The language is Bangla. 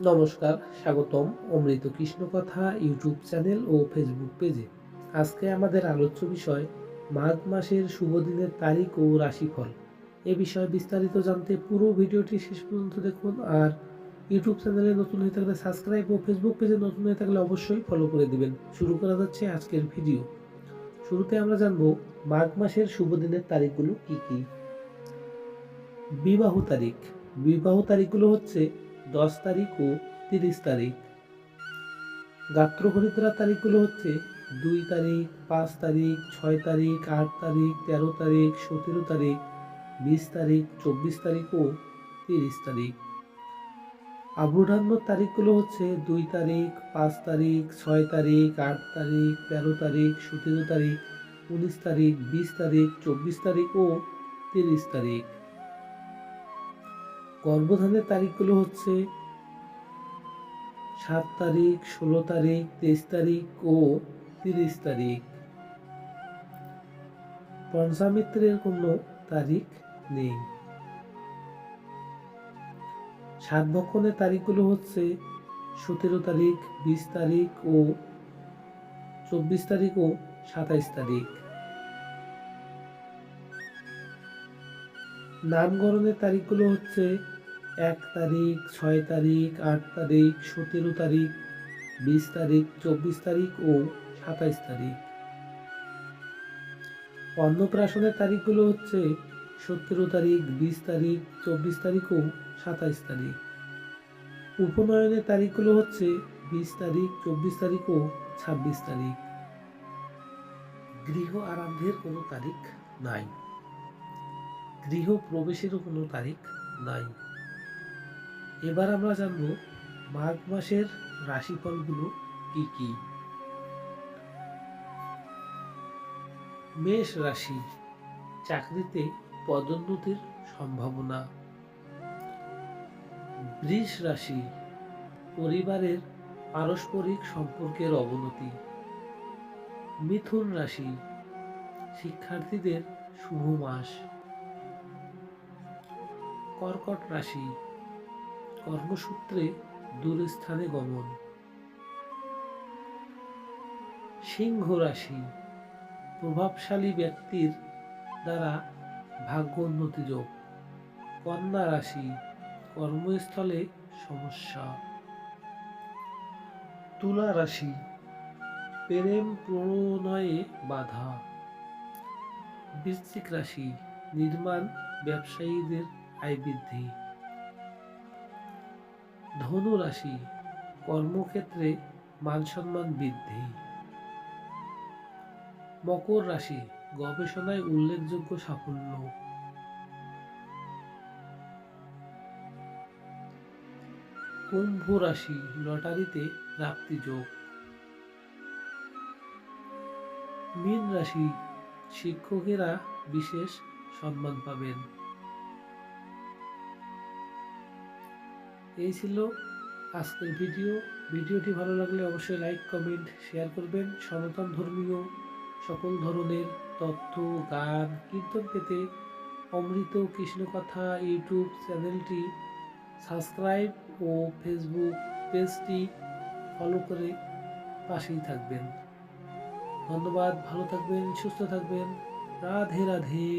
নমস্কার, স্বাগতম অমৃত কৃষ্ণ কথা ইউটিউব চ্যানেল ও ফেসবুক পেজে। আজকে আমাদের আলোচ্য বিষয়, মাঘ মাসের শুভ দিনের তারিখ ও রাশিফল। এ বিষয়ে বিস্তারিত জানতে পুরো ভিডিওটি শেষ পর্যন্ত দেখুন আর ইউটিউব চ্যানেলে নতুন হয়ে থাকলে সাবস্ক্রাইব ও ফেসবুক পেজে নতুন হয়ে থাকলে অবশ্যই ফলো করে দিবেন। শুরু করা যাচ্ছে আজকের ভিডিও। শুরুতে আমরা জানব মাঘ মাসের শুভ দিনের তারিখগুলো কি কি? বিবাহ তারিখ। বিবাহ তারিখগুলো হচ্ছে দশ তারিখ ও তিরিশ তারিখ। গাত্র হরিদ্রা তারিখগুলো হচ্ছে দুই তারিখ, পাঁচ তারিখ, ছয় তারিখ, আট তারিখ, তেরো তারিখ, সতেরো তারিখ, বিশ তারিখ, চব্বিশ তারিখ ও তিরিশ তারিখ। আবুধান্য তারিখগুলো হচ্ছে দুই তারিখ, পাঁচ তারিখ, ছয় তারিখ, আট তারিখ, তেরো তারিখ, সতেরো তারিখ, উনিশ তারিখ, বিশ তারিখ, চব্বিশ তারিখ ও তিরিশ তারিখ। গর্ভধানের তারিখগুলো হচ্ছে সাত তারিখ, ষোলো তারিখ, তেইশ তারিখ ও তিরিশ তারিখ। পঞ্চামিত্রের কোনো তারিখ নেই। সাত ভক্ষণের তারিখগুলো হচ্ছে সতেরো তারিখ, বিশ তারিখ ও চব্বিশ তারিখ ও সাতাইশ তারিখ। নামকরণের তারিখগুলো হচ্ছে এক তারিখ, ছয় তারিখ, আট তারিখ, সতেরো তারিখ, বিশ তারিখ, চব্বিশ তারিখ ও সাতাইশ তারিখ। অন্নপ্রাশনের তারিখগুলো হচ্ছে সতেরো তারিখ, বিশ তারিখ, চব্বিশ তারিখ ও সাতাইশ তারিখ। উপনয়নের তারিখগুলো হচ্ছে বিশ তারিখ, চব্বিশ তারিখ ও ছাব্বিশ তারিখ। গৃহ আরম্ভের কোনো তারিখ নাই। গৃহ প্রবেশেরও কোনো তারিখ নাই। এবার আমরা জানব মাঘ মাসের রাশিফলগুলো কি কি? মেষ রাশি, চাকরিতে পদোন্নতির সম্ভাবনা। বৃষ রাশি, পরিবারের পারস্পরিক সম্পর্কের অবনতি। মিথুন রাশি, শিক্ষার্থীদের শুভ মাস। কর্কট রাশি কর্মসূত্রে দূরস্থানে গমন। সিংহ রাশি প্রভাবশালী ব্যক্তির দ্বারা ভাগ্য উন্নতি যোগ। কন্যা রাশি, কর্মস্থলে সমস্যা। তুলা রাশি, প্রেম প্রণয়ে বাধা। বৃশ্চিক রাশি, নির্মাণ ব্যবসায়ীদের আয় বৃদ্ধি। ধনু রাশি কর্মক্ষেত্রে মান সম্মান বৃদ্ধি। মকর রাশি, গবেষণায় উল্লেখযোগ্য সাফল্য। কুম্ভ রাশি, লটারিতে প্রাপ্তিযোগ মীন রাশি, শিক্ষকেরা বিশেষ সম্মান পাবেন। এই ছিল আজকের ভিডিও। ভিডিওটি ভালো লাগলে অবশ্যই লাইক কমেন্ট শেয়ার করবেন। সনাতন ধর্মীয় সকল ধরনের তথ্য গান, কীর্তন পেতে অমৃত কৃষ্ণকথা ইউটিউব চ্যানেলটি সাবস্ক্রাইব ও ফেসবুক পেজটি ফলো করে পাশেই থাকবেন। ধন্যবাদ, ভালো থাকবেন, সুস্থ থাকবেন। রাধে রাধে।